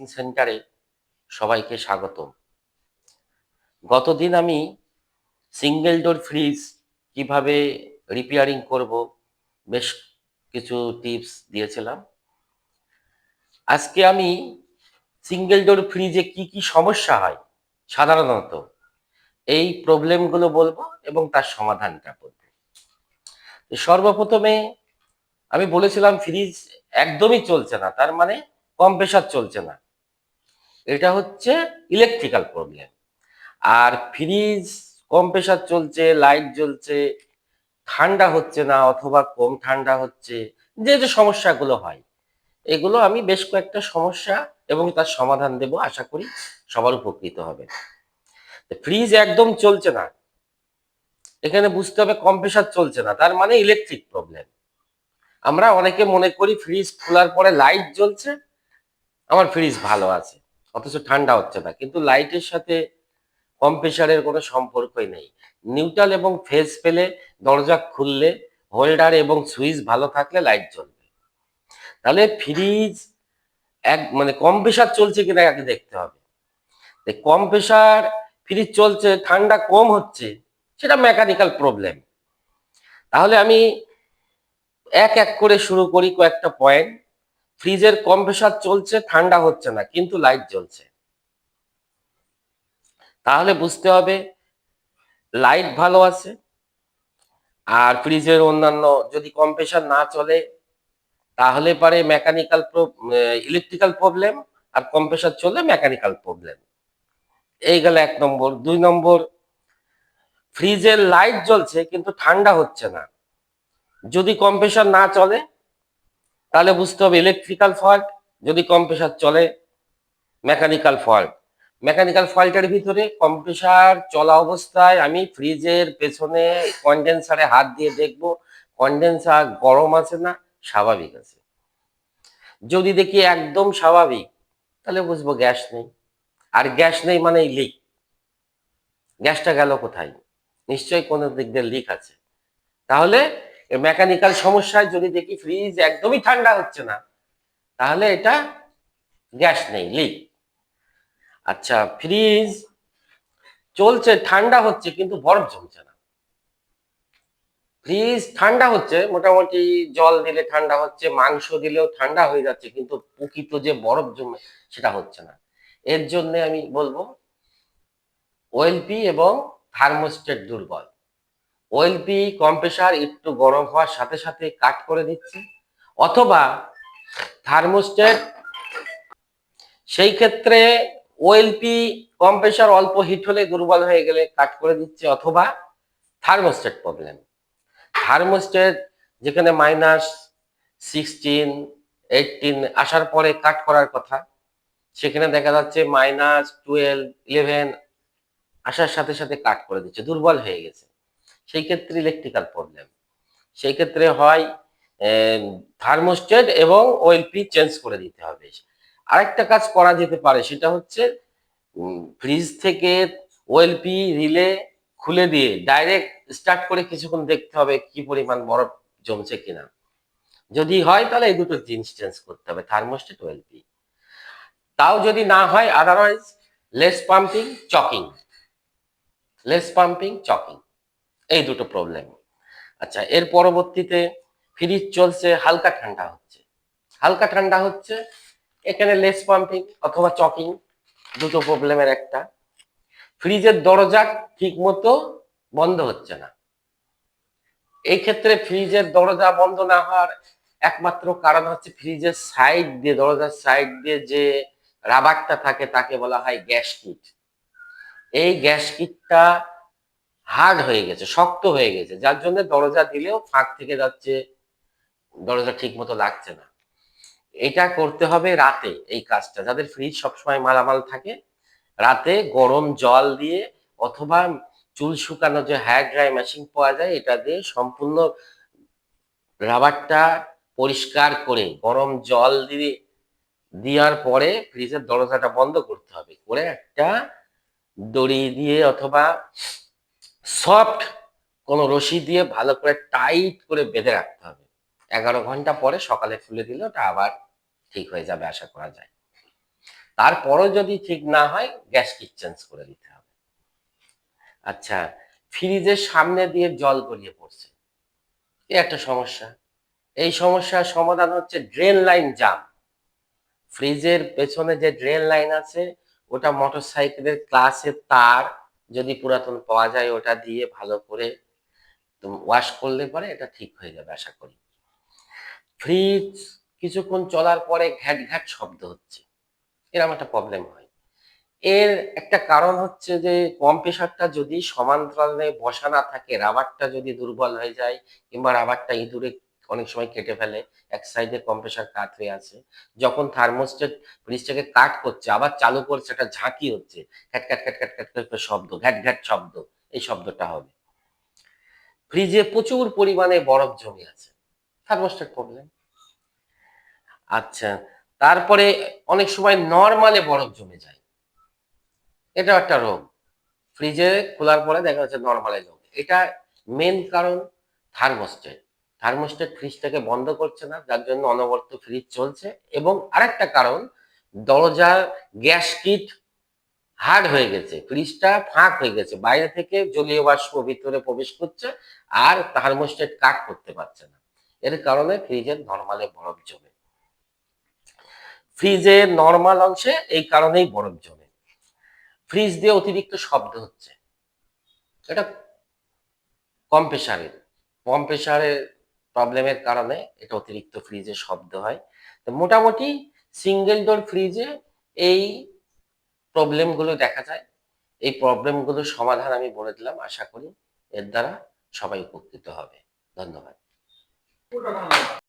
Servicing সেন্টারে সবাইকে স্বাগতম। গতদিন আমি সিঙ্গেল ডোর ফ্রিজ কীভাবে রিপেয়ারিং করব বেশ কিছু টিপস দিয়েছিলাম। আজকে আমি সিঙ্গেল ডোর ফ্রিজে কি কি সমস্যা হয় সাধারণত এই প্রবলেমগুলো বলব এবং তার সমাধানটা বলব। সর্বপ্রথমে আমি বলেছিলাম ফ্রিজ একদমই চলছে না, তার মানে কম্প্রেসার চলছে না। এটা হচ্ছে ইলেকট্রিক্যাল প্রবলেম আর ফ্রিজ কম কম্প্রেসার চলছে লাইট জ্বলছে, ঠান্ডা হচ্ছে না অথবা কম ঠান্ডা হচ্ছে, যে যে সমস্যাগুলো হয়, এগুলো আমি বেশ কয়েকটা সমস্যা এবং তার সমাধান দেব, আশা করি সবার উপকৃত হবে ফ্রিজ একদম চলছে না। এখানে বুঝতে হবে কম কম্প্রেসার চলছে না, তার মানে ইলেকট্রিক প্রবলেম আমরা অনেকে মনে করি ফ্রিজ খোলার পরে লাইট জ্বলছে, আমার ফ্রিজ ভালো আছে। অথচ ঠান্ডা হচ্ছে না। কিন্তু লাইটের সাথে কম্প্রেসারের কোনো সম্পর্কই নেই। নিউট্রাল এবং ফেজ পেলে দরজা খুললে হোল্ডার এবং সুইচ ভালো থাকলে লাইট জ্বলবে। তাহলে ফ্রিজ এক মানে কম্প্রেসার চলছে কিনা আগে দেখতে হবে। কম্প্রেসার ফ্রিজ চলছে, ঠান্ডা কম হচ্ছে, সেটা মেকানিক্যাল প্রবলেম তাহলে আমি এক এক করে শুরু করি কয়েকটা পয়েন্ট ফ্রিজের কম্প্রেসার চলছে, ঠান্ডা হচ্ছে না, কিন্তু লাইট জ্বলছে। তাহলে বুঝতে হবে লাইট ভালো আছে, আর ফ্রিজের অন্যান্য যদি কম্প্রেসার না চলে, তাহলে পারে মেকানিক্যাল ইলেকট্রিক্যাল প্রবলেম আর কম্প্রেসার চলে মেকানিক্যাল প্রবলেম এই গেল এক নম্বর। দুই নম্বর, ফ্রিজের লাইট জ্বলছে, কিন্তু ঠান্ডা হচ্ছে না। যদি কম্প্রেসার না চলে তাহলে বুঝতে হবে ইলেকট্রিক্যাল ফল্ট যদি কম্প্রেসার চলে মেকানিক্যাল ফল্ট মেকানিক্যাল ফল্টের ভিতরে কম্প্রেসার চলা অবস্থায় আমি ফ্রিজের পেছনে কন্ডেন্সারে হাত দিয়ে দেখব কন্ডেন্সার গরম আছে না, স্বাভাবিক আছে। যদি দেখি একদম স্বাভাবিক, তাহলে বুঝব গ্যাস নেই। আর গ্যাস নেই মানে লিক গ্যাসটা গেল কোথায়? নিশ্চয়ই কোনো দিক দিয়ে লিক আছে। তাহলে মেকানিক্যাল সমস্যায় যদি দেখি ফ্রিজ একদমই ঠান্ডা হচ্ছে না, তাহলে এটা গ্যাস নেই লিক আচ্ছা ফ্রিজ চলছে, ঠান্ডা হচ্ছে, কিন্তু বরফ জমছে না। ফ্রিজ ঠান্ডা হচ্ছে, মোটামুটি জল দিলে ঠান্ডা হচ্ছে, মাংস দিলেও ঠান্ডা হয়ে যাচ্ছে, কিন্তু প্রকৃত যে বরফ জমে সেটা হচ্ছে না। এর জন্য আমি বলব ওয়েলপি এবং থার্মোস্টেট দুর্বল। ওয়েলপি কম্প্রেসার একটু গরম হওয়ার সাথে সাথে কাট করে দিচ্ছে। অথবা থার্মোস্টেট সেই ক্ষেত্রে ওএলপি কম্প্রেসার অল্প হিট হলে দুর্বল হয়ে গেলে কাট করে দিচ্ছে, অথবা থার্মোস্টেট প্রবলেম থার্মোস্টেট যেখানে মাইনাস সিক্সটিন এইটিন আসার পরে কাট করার কথা, সেখানে দেখা যাচ্ছে মাইনাস টুয়েলভ ইলেভেন আসার সাথে সাথে কাট করে দিচ্ছে, দুর্বল হয়ে গেছে। সেই ক্ষেত্রে ইলেকট্রিক্যাল প্রবলেম সেই ক্ষেত্রে হয় থার্মোস্টেট এবং ওএলপি চেঞ্জ করে দিতে হবে। আরেকটা কাজ করা যেতে পারে, সেটা হচ্ছে ফ্রিজ থেকে ওএলপি রিলে খুলে দিয়ে ডাইরেক্ট স্টার্ট করে কিছুক্ষণ দেখতে হবে কি পরিমাণ বরফ জমছে কিনা। যদি হয় তাহলে এই দুটো জিনিস চেঞ্জ করতে হবে থার্মোস্টেট ওএলপি তাও যদি না হয় otherwise less pumping choking less pumping choking এই দুটো প্রবলেম আচ্ছা এর পরবর্তীতে ফ্রিজ চলছে, হালকা ঠান্ডা হচ্ছে। হালকা ঠান্ডা হচ্ছে, এখানে লেস পাম্পিং অথবা চকিং দুটো প্রবলেমের একটা। ফ্রিজের দরজা ঠিক মতো বন্ধ হচ্ছে না। এই ক্ষেত্রে ফ্রিজের দরজা বন্ধ না হওয়ার একমাত্র কারণ হচ্ছে ফ্রিজের সাইড দিয়ে, দরজার সাইড দিয়ে যে রাবারটা থাকে, তাকে বলা হয় গ্যাস কিট এই গ্যাস কিটটা হার্ড হয়ে গেছে, শক্ত হয়ে গেছে, যার জন্য দরজা দিলেও ফাঁক থেকে যাচ্ছে, দরজা ঠিক মতো লাগছে না। এটা করতে হবে রাতে এই কাজটা, যাদের ফ্রিজ সবসময় মালামাল থাকে, রাতে গরম জল দিয়ে অথবা চুল শুকানো যে হেয়ার ড্রাই মেশিন পাওয়া যায়, এটা দিয়ে সম্পূর্ণ রাবারটা পরিষ্কার করে, গরম জল দিয়ে, দেওয়ার পরে ফ্রিজের দরজাটা বন্ধ করতে হবে। করে একটা দড়ি দিয়ে অথবা সফট কোনো রশি দিয়ে ভালো করে টাইট করে বেঁধে রাখতে হবে। এগারো ঘণ্টা পরে সকালে খুলে দিলে ওটা আবার ঠিক হয়ে যাবে আশা করা যায়। তারপরও যদি ঠিক না হয়, গ্যাস কিট চেঞ্জ করে দিতে হবে। আচ্ছা ফ্রিজের সামনে দিয়ে জল গড়িয়ে পড়ছে। এ একটা সমস্যা। এই সমস্যার সমাধান হচ্ছে ড্রেন লাইন জাম ফ্রিজের পেছনে যে ড্রেন লাইন আছে, ওটা মোটর সাইকেলের ক্লাসের তার যদি পুরাতন পাওয়া যায় ওটা দিয়ে ভালো করে ওয়াশ করলে পরে এটা ঠিক হয়ে যাবে, আশা করি। ফ্রিজ কিছুক্ষণ চলার পরে ঘ্যাট ঘ্যাট শব্দ হচ্ছে। এরকম একটা প্রবলেম হয়। এর একটা কারণ হচ্ছে যে কম্প্রেসারটা যদি সমান্তরালে বসা না থাকে, রাবারটা যদি দুর্বল হয়ে যায় কিংবা রাবারটা ইঁদুরে অনেক সময় কেটে ফেলে, এক সাইডে কম্প্রেসার কাট হয়ে আছে। যখন থার্মোস্টেট ফ্রিজটাকে কাট করছে, আবার চালু করছে, একটা ঝাঁকি হচ্ছে ক্যাট ক্যাট ক্যাট ক্যাট ক্যাট করে শব্দ, ঘ্যাট ঘ্যাট শব্দ, এই শব্দটা হবে। ফ্রিজে প্রচুর পরিমাণে বরফ জমে আছে। থার্মোস্টেট প্রবলেম আচ্ছা তারপরে অনেক সময় নর্মালে বরফ জমে যায়। এটা একটা রোগ। ফ্রিজে খোলার পরে দেখা যাচ্ছে নর্মালে জমে। এটা মেন কারণ থার্মোস্টেট থার্মোস্টেট ফ্রিজটাকে বন্ধ করছে না, যার জন্য অনবরত ফ্রিজ চলছে। এবং আরেকটা কারণ, দরজার গ্যাস কিট হার্ড হয়ে গেছে, ফ্রিজটা ফাঁক হয়ে গেছে, বাইরে থেকে জলীয় বাষ্প ভিতরে প্রবেশ করছে আর থার্মোস্টেট কাট করতে পারছে না। এর কারণে ফ্রিজের নর্মালে বরফ জমে। ফ্রিজের নর্মাল অংশে এই কারণেই বরফ জমে। ফ্রিজ দিয়ে অতিরিক্ত শব্দ হচ্ছে। এটা কম্প্রেসারের কম্প্রেসারের প্রবলেমের কারণে এটা অতিরিক্ত ফ্রিজে শব্দ হয়। তো মোটামুটি সিঙ্গেল ডোর ফ্রিজে এই প্রবলেমগুলো দেখা যায়। এই প্রবলেমগুলোর সমাধান আমি বলে দিলাম, আশা করি এর দ্বারা সবাই উপকৃত হবে। ধন্যবাদ।